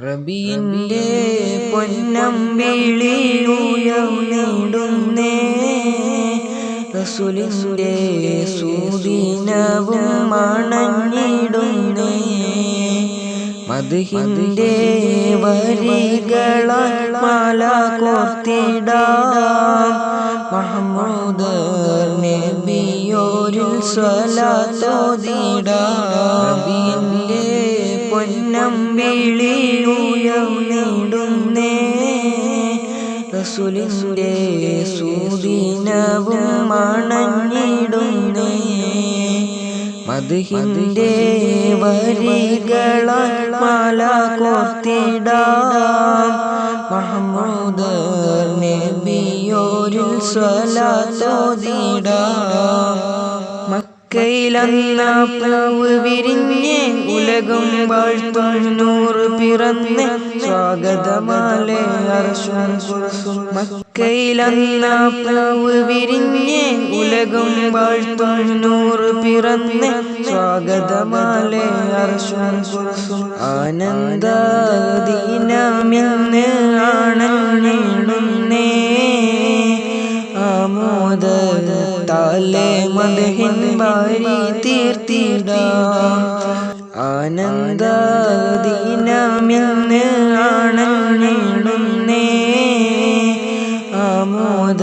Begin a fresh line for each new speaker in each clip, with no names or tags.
റബിയിന്റെ പൊന്നം റസുലിന്റെ സൂദിനവും മണഞ്ഞിടുന്നേ. മധുഹിന്റെ വരികളാൽ മാല കോർത്തിടാം. മഹമ്മൂദ് നബിയോരിൽ സ്വലാത്തോതിടാം. പൊന്നമ്പിളിയുയർന്നിടുന്നേ റസുലിന്റെ സൂദിനവും മണഞ്ഞിടുന്നേ മധുഹിന്റെ വരികളാൽ മാല കോർത്തിടാം. മഹമ്മൂദ് നബിയോരിൽ സ്വലാത്തോതിടാം. മക്കയിലന്ന പൂവ് വിരിഞ്ഞ് ഉലകം വാഴ്ത്തും പിറന്ന് സ്വാഗതമാലെ അർശും മക്കയിലന്ന പൂവ് വിരിഞ്ഞ് ഉലകം വാഴ്ത്തും പിറന്ന് കുർസും താലെ മദഹിൻ ബാരി തീർത്തിടാം. ആനന്ദ ദിനമിന്ന് ആണെന്നിടുന്നേ ആമോദ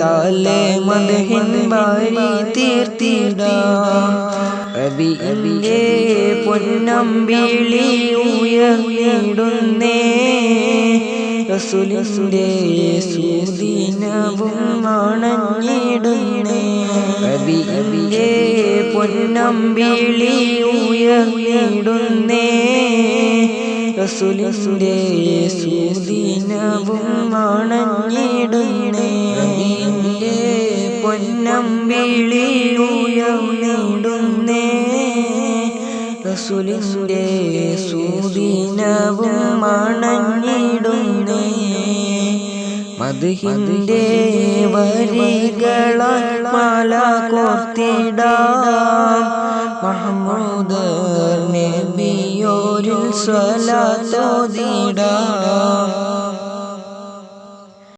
താലെ മദഹിൻ വാരി തീർത്തിടാം. റബിയിലെ പൊന്നമ്പിളി ഉയർന്നിടുന്നേ. റസുലിന്റെ സുദിനവും മണഞ്ഞിടുന്നേ റബിയിലെ പൊന്നമ്പിളി ഉയർന്നിടുന്നേ. റസുലിന്റെ സുദിനവും മണഞ്ഞിടുന്നേ പൊന്നമ്പിളി ഉയർന്നിടുന്നേ. റസുലിന്റെ സുദിനവും മണഞ്ഞിടുന്നേ. മധുഹിന്റെ വരികളാൽ മാല കോർത്തിടാം. മഹമ്മൂദ് നബിയോരിൽ സ്വലാത്തോതിടാം